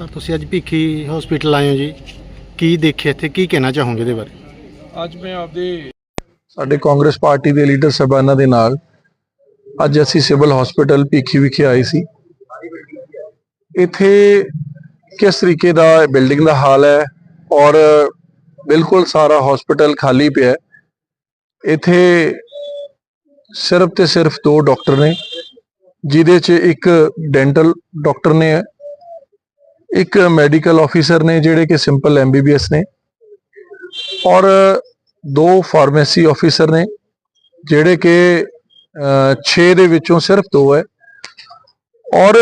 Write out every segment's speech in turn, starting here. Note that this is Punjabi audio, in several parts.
ਸਰ ਤੁਸੀਂ ਅੱਜ ਭੀਖੀ ਹਸਪੀਟਲ ਆਏ ਹੋ ਜੀ। ਕੀ ਦੇਖਿਆ ਇੱਥੇ? ਕੀ ਕਹਿਣਾ ਚਾਹੋਗੇ ਇਹਦੇ ਬਾਰੇ? ਅੱਜ ਮੈਂ ਆਪਦੇ ਸਾਡੇ ਕਾਂਗਰਸ ਪਾਰਟੀ ਦੇ ਲੀਡਰ ਸਾਹਿਬਾਨਾਂ ਦੇ ਨਾਲ ਅੱਜ ਅਸੀਂ ਸਿਵਲ ਹਸਪੀਟਲ ਭੀਖੀ ਵਿਖੇ ਆਏ ਸੀ। ਇੱਥੇ ਕਿਸ ਤਰੀਕੇ ਦਾ ਬਿਲਡਿੰਗ ਦਾ ਹਾਲ ਹੈ ਔਰ ਬਿਲਕੁਲ ਸਾਰਾ ਹਸਪੀਟਲ ਖਾਲੀ ਪਿਆ ਹੈ। ਇੱਥੇ ਸਿਰਫ ਤੇ ਸਿਰਫ ਦੋ ਡਾਕਟਰ ਨੇ ਜਿਹਦੇ 'ਚ ਇੱਕ ਡੈਂਟਲ ਡਾਕਟਰ ਨੇ ਇੱਕ ਮੈਡੀਕਲ ਆਫੀਸਰ ਨੇ ਜਿਹੜੇ ਕਿ ਸਿੰਪਲ ਐਮਬੀਬੀਐਸ ਨੇ ਔਰ ਦੋ ਫਾਰਮੇਸੀ ਆਫੀਸਰ ਨੇ ਜਿਹੜੇ ਕਿ 6 ਦੇ ਵਿੱਚੋਂ ਸਿਰਫ ਦੋ ਹੈ ਔਰ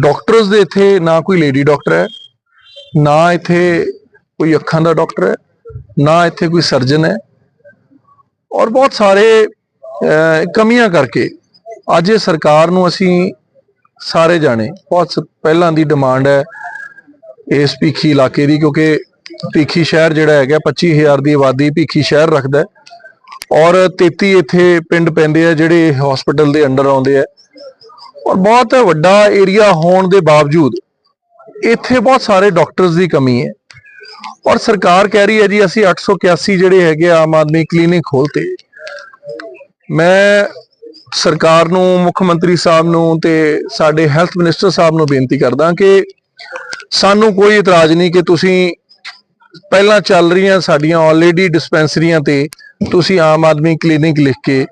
ਡਾਕਟਰਸ ਦੇ ਇੱਥੇ ਨਾ ਕੋਈ ਲੇਡੀ ਡਾਕਟਰ ਹੈ, ਨਾ ਇੱਥੇ ਕੋਈ ਅੱਖਾਂ ਦਾ ਡਾਕਟਰ ਹੈ, ਨਾ ਇੱਥੇ ਕੋਈ ਸਰਜਨ ਹੈ ਔਰ ਬਹੁਤ ਸਾਰੇ ਕਮੀਆਂ ਕਰਕੇ ਅੱਜ ਇਹ ਸਰਕਾਰ ਨੂੰ ਅਸੀਂ ਸਾਰੇ ਜਾਣੇ। ਬਹੁਤ ਪਹਿਲਾਂ ਦੀ ਡਿਮਾਂਡ ਹੈ ਇਸ ਭੀਖੀ ਇਲਾਕੇ ਦੀ, ਕਿਉਂਕਿ ਭੀਖੀ ਸ਼ਹਿਰ ਜਿਹੜਾ ਹੈਗਾ 25000 ਦੀ ਆਬਾਦੀ ਭੀਖੀ ਸ਼ਹਿਰ ਰੱਖਦਾ ਔਰ 33 ਇੱਥੇ ਪਿੰਡ ਪੈਂਦੇ ਆ, ਜਿਹੜੇ ਹਸਪੀਟਲ ਦੇ ਅੰਡਰ ਆਉਂਦੇ ਆ। ਔਰ ਬਹੁਤ ਵੱਡਾ ਏਰੀਆ ਹੋਣ ਦੇ ਬਾਵਜੂਦ ਇੱਥੇ ਬਹੁਤ ਸਾਰੇ ਡਾਕਟਰਸ ਦੀ ਕਮੀ ਹੈ। ਔਰ ਸਰਕਾਰ ਕਹਿ ਰਹੀ ਹੈ ਜੀ, ਅਸੀਂ 881 ਜਿਹੜੇ ਹੈਗੇ ਆਮ ਆਦਮੀ ਕਲੀਨਿਕ ਖੋਲਤੇ ਮੈਂ ਸਰਕਾਰ ਨੂੰ, ਮੁੱਖ ਮੰਤਰੀ ਸਾਹਿਬ ਨੂੰ ਤੇ ਸਾਡੇ ਹੈਲਥ ਮਿਨਿਸਟਰ ਸਾਹਿਬ ਨੂੰ ਬੇਨਤੀ ਕਰਦਾ ਕਿ ਸਾਨੂੰ ਕੋਈ ਇਤਰਾਜ਼ ਨਹੀਂ ਕਿ ਤੁਸੀਂ ਪਹਿਲਾਂ ਚੱਲ ਰਹੀਆਂ ਸਾਡੀਆਂ ਆਲਰੇਡੀ ਡਿਸਪੈਂਸਰੀਆਂ ਤੇ ਤੁਸੀਂ ਆਮ ਆਦਮੀ ਕਲੀਨਿਕ ਲਿਖ ਕੇ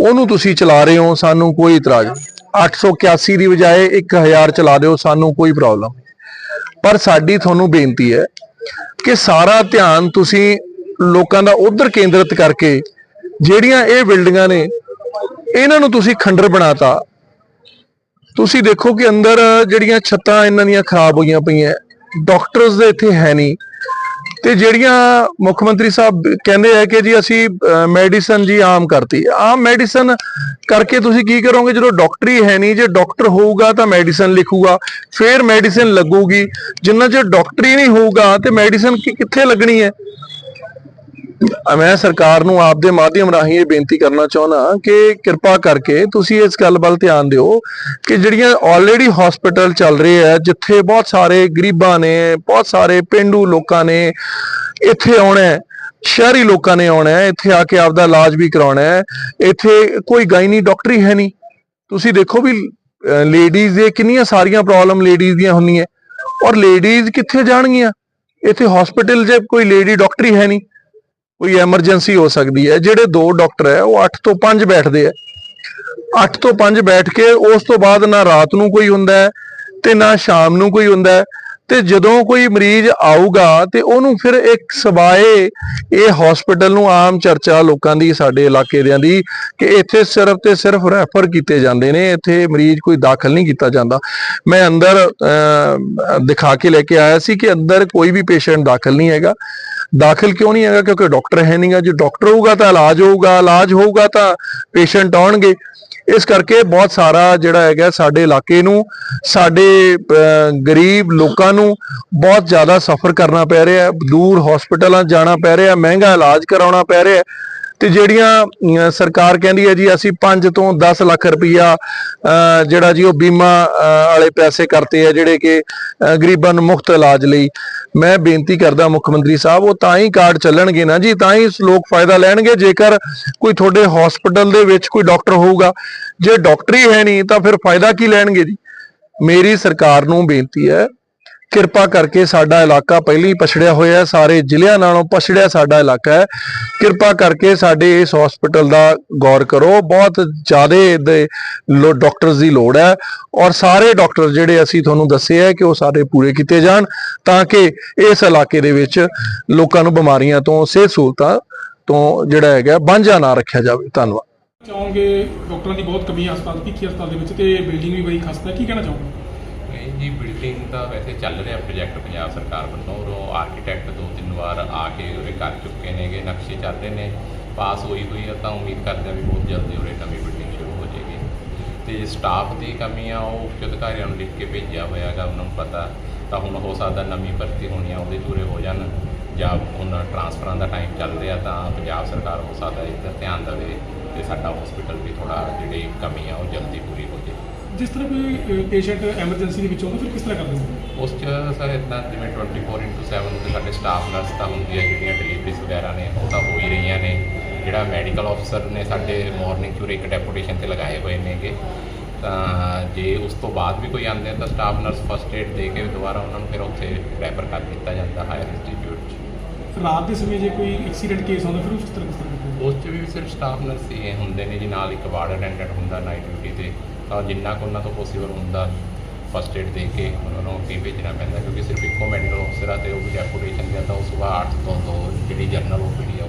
ਉਹਨੂੰ ਤੁਸੀਂ ਚਲਾ ਰਹੇ ਹੋ, ਸਾਨੂੰ ਕੋਈ ਇਤਰਾਜ਼ ਨਹੀਂ। 881 ਦੀ ਬਜਾਏ 1000 ਚਲਾ ਦਿਓ, ਸਾਨੂੰ ਕੋਈ ਪ੍ਰੋਬਲਮ ਨਹੀਂ। ਪਰ ਸਾਡੀ ਤੁਹਾਨੂੰ ਬੇਨਤੀ ਹੈ ਕਿ ਸਾਰਾ ਧਿਆਨ ਤੁਸੀਂ ਲੋਕਾਂ ਦਾ ਉਧਰ ਕੇਂਦਰਿਤ ਕਰਕੇ, ਜਿਹੜੀਆਂ ਇਹ ਬਿਲਡਿੰਗਾਂ ਨੇ ਇਹਨਾਂ ਨੂੰ ਤੁਸੀਂ ਖੰਡਰ ਬਣਾਤਾ। ਤੁਸੀਂ ਦੇਖੋ ਕਿ ਅੰਦਰ ਜਿਹੜੀਆਂ ਛੱਤਾਂ ਇਹਨਾਂ ਦੀਆਂ ਖਰਾਬ ਹੋਈਆਂ ਪਈਆਂ ਡਾਕਟਰਸ ਦੇ ਇੱਥੇ ਹੈ ਨਹੀਂ। ਤੇ ਜਿਹੜੀਆਂ ਮੁੱਖ ਮੰਤਰੀ ਸਾਹਿਬ ਕਹਿੰਦੇ ਆ ਕਿ ਜੀ ਅਸੀਂ ਮੈਡੀਸਨ ਜੀ ਆਮ ਕਰਤੀ। ਆਮ ਮੈਡੀਸਨ ਕਰਕੇ ਤੁਸੀਂ ਕੀ ਕਰੋਗੇ? ਜਦੋਂ ਡਾਕਟਰ ਹੀ ਹੈ ਨਹੀਂ, ਜੇ ਡਾਕਟਰ ਹੋਊਗਾ ਤਾਂ ਮੈਡੀਸਨ ਲਿਖੂਗਾ, ਫਿਰ ਮੈਡੀਸਨ ਲੱਗੂਗੀ। ਜਿੰਨਾ ਚਿਰ ਡਾਕਟਰ ਹੀ ਨਹੀਂ ਹੋਊਗਾ ਤੇ ਮੈਡੀਸਨ ਕਿੱਥੇ ਲੱਗਣੀ ਹੈ ਮੈਂ ਸਰਕਾਰ ਨੂੰ ਆਪ ਦੇ ਮਾਧਿਅਮ ਰਾਹੀਂ ਇਹ ਬੇਨਤੀ ਕਰਨਾ ਚਾਹੁੰਦਾ ਕਿ ਕਿਰਪਾ ਕਰਕੇ ਤੁਸੀਂ ਇਸ ਗੱਲ ਵੱਲ ਧਿਆਨ ਦਿਓ ਕਿ ਜਿਹੜੀਆਂ ਆਲਰੇਡੀ ਹਸਪੀਟਲ ਚੱਲ ਰਹੇ ਆ, ਜਿੱਥੇ ਬਹੁਤ ਸਾਰੇ ਗਰੀਬਾਂ ਨੇ, ਬਹੁਤ ਸਾਰੇ ਪਿੰਡੂ ਲੋਕਾਂ ਨੇ ਇੱਥੇ ਆਉਣਾ ਹੈ, ਸ਼ਹਿਰੀ ਲੋਕਾਂ ਨੇ ਆਉਣਾ ਹੈ, ਇੱਥੇ ਆ ਕੇ ਆਪਦਾ ਇਲਾਜ ਵੀ ਕਰਾਉਣਾ ਹੈ, ਇੱਥੇ ਕੋਈ ਗਾਇਨੀ ਡਾਕਟਰੀ ਹੈ ਨਹੀਂ। ਤੁਸੀਂ ਦੇਖੋ ਵੀ ਲੇਡੀਜ਼ ਦੇ ਕਿੰਨੀਆਂ ਸਾਰੀਆਂ ਪ੍ਰੋਬਲਮ ਲੇਡੀਜ਼ ਦੀਆਂ ਹੁੰਦੀਆਂ ਔਰ ਲੇਡੀਜ਼ ਕਿੱਥੇ ਜਾਣਗੀਆਂ? ਇੱਥੇ ਹਸਪੀਟਲ 'ਚ ਕੋਈ ਲੇਡੀ ਡਾਕਟਰੀ ਹੈ ਨਹੀਂ। ਕੋਈ ਐਮਰਜੈਂਸੀ ਹੋ ਸਕਦੀ ਹੈ। ਜਿਹੜੇ ਦੋ ਡਾਕਟਰ ਹੈ ਉਹ 8 ਤੋਂ 5 ਬੈਠਦੇ ਆ 8 ਤੋਂ 5 ਬੈਠ ਕੇ ਉਸ ਤੋਂ ਬਾਅਦ ਨਾ ਰਾਤ ਨੂੰ ਕੋਈ ਹੁੰਦਾ ਹੈ ਤੇ ਨਾ ਸ਼ਾਮ ਨੂੰ ਕੋਈ ਹੁੰਦਾ ਹੈ। ਤੇ ਜਦੋਂ ਕੋਈ ਮਰੀਜ਼ ਆਊਗਾ ਤੇ ਉਹਨੂੰ ਫਿਰ ਇੱਕ ਸਬਾਏ ਇਹ ਹਸਪੀਟਲ ਨੂੰ ਆਮ ਚਰਚਾ ਲੋਕਾਂ ਦੀ ਸਾਡੇ ਇਲਾਕੇ ਦਿਆਂ ਦੀ ਕਿ ਇੱਥੇ ਸਿਰਫ ਤੇ ਸਿਰਫ ਰੈਫਰ ਕੀਤੇ ਜਾਂਦੇ ਨੇ। ਇੱਥੇ ਮਰੀਜ਼ ਕੋਈ ਦਾਖਲ ਨਹੀਂ ਕੀਤਾ ਜਾਂਦਾ। ਮੈਂ ਅੰਦਰ ਅਹ, ਦਿਖਾ ਕੇ ਲੈ ਕੇ ਆਇਆ ਸੀ ਕਿ ਅੰਦਰ ਕੋਈ ਵੀ ਪੇਸ਼ੈਂਟ ਦਾਖਲ ਨਹੀਂ ਹੈਗਾ। ਦਾਖਲ ਕਿਉਂ ਨਹੀਂ ਹੈਗਾ? ਕਿਉਂਕਿ ਡਾਕਟਰ ਹੈ ਨਹੀਂਗਾ ਜੇ ਡਾਕਟਰ ਹੋਊਗਾ ਤਾਂ ਇਲਾਜ ਹੋਊਗਾ ਇਲਾਜ ਹੋਊਗਾ ਤਾਂ ਪੇਸ਼ੈਂਟ ਆਉਣਗੇ। ਇਸ ਕਰਕੇ ਬਹੁਤ ਸਾਰਾ ਜਿਹੜਾ ਹੈਗਾ ਸਾਡੇ ਇਲਾਕੇ ਨੂੰ, ਸਾਡੇ ਗਰੀਬ ਲੋਕਾਂ ਨੂੰ ਬਹੁਤ ਜ਼ਿਆਦਾ ਸਫ਼ਰ ਕਰਨਾ ਪੈ ਰਿਹਾ ਦੂਰ ਹਸਪੀਟਲਾਂ ਜਾਣਾ ਪੈ ਰਿਹਾ ਮਹਿੰਗਾ ਇਲਾਜ ਕਰਾਉਣਾ ਪੈ ਰਿਹਾ ਤੇ ਜਿਹੜੀਆਂ ਸਰਕਾਰ ਕਹਿੰਦੀ ਹੈ ਜੀ ਅਸੀਂ 5 ਤੋਂ 10 ਲੱਖ ਰੁਪਈਆ ਅਹ, ਜਿਹੜਾ ਜੀ ਉਹ ਬੀਮਾ ਵਾਲੇ ਪੈਸੇ ਕਰਤੇ ਆ ਜਿਹੜੇ ਕਿ ਗਰੀਬਾਂ ਨੂੰ ਮੁਫਤ ਇਲਾਜ ਲਈ। ਮੈਂ ਬੇਨਤੀ ਕਰਦਾ ਮੁੱਖ ਮੰਤਰੀ ਸਾਹਿਬ ਉਹ ਤਾਂ ਹੀ ਕਾਰਡ ਚੱਲਣਗੇ ਨਾ ਜੀ ਤਾਂ ਹੀ ਲੋਕ ਫਾਇਦਾ ਲੈਣਗੇ। ਜੇਕਰ ਕੋਈ ਤੁਹਾਡੇ ਹਸਪੀਟਲ ਦੇ ਵਿੱਚ ਕੋਈ ਡਾਕਟਰ ਹੋਊਗਾ ਜੇ ਡਾਕਟਰ ਹੀ ਹੈ ਨਹੀਂ ਤਾਂ ਫਿਰ ਫਾਇਦਾ ਕੀ ਲੈਣਗੇ ਜੀ? ਮੇਰੀ ਸਰਕਾਰ ਨੂੰ ਬੇਨਤੀ ਹੈ ਕਿਰਪਾ ਕਰਕੇ ਸਾਡਾ ਇਲਾਕਾ ਪਹਿਲੀ ਪਛੜਿਆ ਹੋਇਆ ਹੈ, ਸਾਰੇ ਜ਼ਿਲ੍ਹਿਆਂ ਨਾਲੋਂ ਪਛੜਿਆ ਸਾਡਾ ਇਲਾਕਾ ਹੈ। ਕਿਰਪਾ ਕਰਕੇ ਸਾਡੇ ਇਸ ਹਸਪੀਟਲ ਦਾ ਗੌਰ ਕਰੋ, ਬਹੁਤ ਜ਼ਿਆਦਾ ਦੇ ਡਾਕਟਰਸ ਦੀ ਲੋੜ ਹੈ ਔਰ ਸਾਰੇ ਡਾਕਟਰ ਜਿਹੜੇ ਅਸੀਂ ਤੁਹਾਨੂੰ ਦੱਸੇ ਹੈ ਕਿ ਉਹ ਸਾਰੇ ਪੂਰੇ ਕੀਤੇ ਜਾਣ ਤਾਂ ਕਿ ਇਸ ਇਲਾਕੇ ਦੇ ਵਿੱਚ ਲੋਕਾਂ ਨੂੰ ਬਿਮਾਰੀਆਂ ਤੋਂ, ਸਿਹਤ ਸਹੂਲਤਾਂ ਤੋਂ ਜਿਹੜਾ ਹੈਗਾ ਵਾਂਝਾ ਨਾ ਰੱਖਿਆ ਜਾਵੇ। ਧੰਨਵਾਦ। ਚਾਹੋਗੇ ਡਾਕਟਰਾਂ ਦੀ ਬਹੁਤ ਕਮੀ ਹਸਪਤਾਲ, ਭਿੱਖੀ ਹਸਪਤਾਲ ਦੇ ਵਿੱਚ ਤੇ ਬਿਲਡਿੰਗ ਵੀ ਬੜੀ ਖਸਤਾ ਕੀ ਕਹਿਣਾ ਚਾਹੋਗੇ? ਨਹੀਂ ਜੀ ਬਿਲਡਿੰਗ ਤਾਂ ਵੈਸੇ ਚੱਲ ਰਿਹਾ ਪ੍ਰੋਜੈਕਟ ਪੰਜਾਬ ਸਰਕਾਰ ਵੱਲੋਂ। ਔਰ ਉਹ ਆਰਕੀਟੈਕਟ ਦੋ ਤਿੰਨ ਵਾਰ ਆ ਕੇ ਉਰੇ ਕਰ ਚੁੱਕੇ ਨੇਗੇ, ਨਕਸ਼ੇ ਚੱਲ ਰਹੇ ਨੇ। ਪਾਸ ਹੋਈ ਹੋਈ ਆ ਤਾਂ ਉਮੀਦ ਕਰਦੇ ਹਾਂ ਵੀ ਬਹੁਤ ਜਲਦੀ ਉਰੇ ਨਵੀਂ ਬਿਲਡਿੰਗ ਸ਼ੁਰੂ ਹੋ ਜਾਏਗੀ। ਤੇ ਸਟਾਫ ਦੀ ਕਮੀ ਆ, ਉਹ ਉੱਚ ਅਧਿਕਾਰੀਆਂ ਨੂੰ ਲਿਖ ਕੇ ਭੇਜਿਆ ਹੋਇਆ ਹੈਗਾ, ਉਹਨਾਂ ਨੂੰ ਪਤਾ। ਤਾਂ ਹੁਣ ਹੋ ਸਕਦਾ ਨਵੀਂ ਭਰਤੀ ਹੋਣੀ ਆ, ਉਹਦੇ ਪੂਰੇ ਹੋ ਜਾਣ। ਜਾਂ ਹੁਣ ਟਰਾਂਸਫਰਾਂ ਦਾ ਟਾਈਮ ਚੱਲ ਰਿਹਾ, ਤਾਂ ਪੰਜਾਬ ਸਰਕਾਰ ਹੋ ਸਕਦਾ ਇਸ ਦਾ ਧਿਆਨ ਦੇਵੇ ਤੇ ਸਾਡਾ ਹਸਪੀਟਲ ਵੀ ਥੋੜਾ ਜਿਹੜੀ ਕਮੀ ਆ, ਉਹ ਜਲਦੀ ਪੂਰੀ ਜਿਸ ਤਰ੍ਹਾਂ ਕੋਈ ਪੇਸ਼ੈਂਟ ਐਮਰਜੈਂਸੀ ਦੇ ਵਿੱਚ ਆਉਂਦਾ ਫਿਰ ਕਿਸ ਤਰ੍ਹਾਂ ਕਰਦੇ ਹੋ ਉਸ 'ਚ ਸਰ ਇਦਾਂ ਜਿਵੇਂ 24/7 ਤੇ ਸਾਡੇ ਸਟਾਫ ਨਰਸ ਤਾਂ ਹੁੰਦੀ ਹੈ ਜਿਹੜੀਆਂ ਡਿਲੀਵਰੀਜ਼ ਵਗੈਰਾ ਨੇ ਉਹ ਤਾਂ ਹੋ ਹੀ ਰਹੀਆਂ ਨੇ। ਜਿਹੜਾ ਮੈਡੀਕਲ ਅਫਸਰ ਨੇ ਸਾਡੇ ਮਾਰਨਿੰਗ ਚੂਰੇ ਇੱਕ ਡੈਪੂਟੇਸ਼ਨ ਤੇ ਲਗਾਏ ਹੋਏ ਨੇਗੇ। ਤਾਂ ਜੇ ਉਸ ਤੋਂ ਬਾਅਦ ਵੀ ਕੋਈ ਆਉਂਦੇ ਤਾਂ ਸਟਾਫ ਨਰਸ ਫਸਟ ਏਡ ਦੇ ਕੇ ਦੁਬਾਰਾ ਉਹਨਾਂ ਨੂੰ ਫਿਰ ਉੱਥੇ ਰੈਫਰ ਕਰ ਦਿੱਤਾ ਜਾਂਦਾ ਹਾਇਰ ਇੰਸਟੀਚਿਊਟ 'ਚ। ਰਾਤ ਦੇ ਸਮੇਂ ਜੇ ਕੋਈ ਐਕਸੀਡੈਂਟ ਕੇਸ ਆਉਂਦਾ ਫਿਰ ਉਸ ਤਰ੍ਹਾਂ ਉਸ 'ਚ ਵੀ ਸਿਰਫ ਸਟਾਫ ਨਰਸ ਹੀ ਹੁੰਦੇ ਨੇ ਜੀ ਨਾਲ ਇੱਕ ਵਾਰਡ ਅਟੈਂਡੈਂਟ ਹੁੰਦਾ ਨਾਈਟ ਡਿਊਟੀ ਤੇ। ਤਾਂ ਜਿੰਨਾ ਕੁ ਉਹਨਾਂ ਤੋਂ ਪੋਸੀਬਲ ਹੁੰਦਾ ਫਸਟ ਏਡ ਦੇ ਕੇ ਉਹਨਾਂ ਨੂੰ ਅੱਗੇ ਭੇਜਣਾ ਪੈਂਦਾ, ਕਿਉਂਕਿ ਸਿਰਫ ਇੱਕੋ ਮੈਡੀਕਲ ਅਫਸਰ ਆ ਤੇ ਉਹ ਵੀ ਡੈਪੂਟੇਸ਼ਨ ਦੇ ਤਾਂ ਉਹ ਸਵੇਰ 8 ਤੋਂ 2 ਜਿਹੜੀ ਜਰਨਲ ਓਪੀਡੀ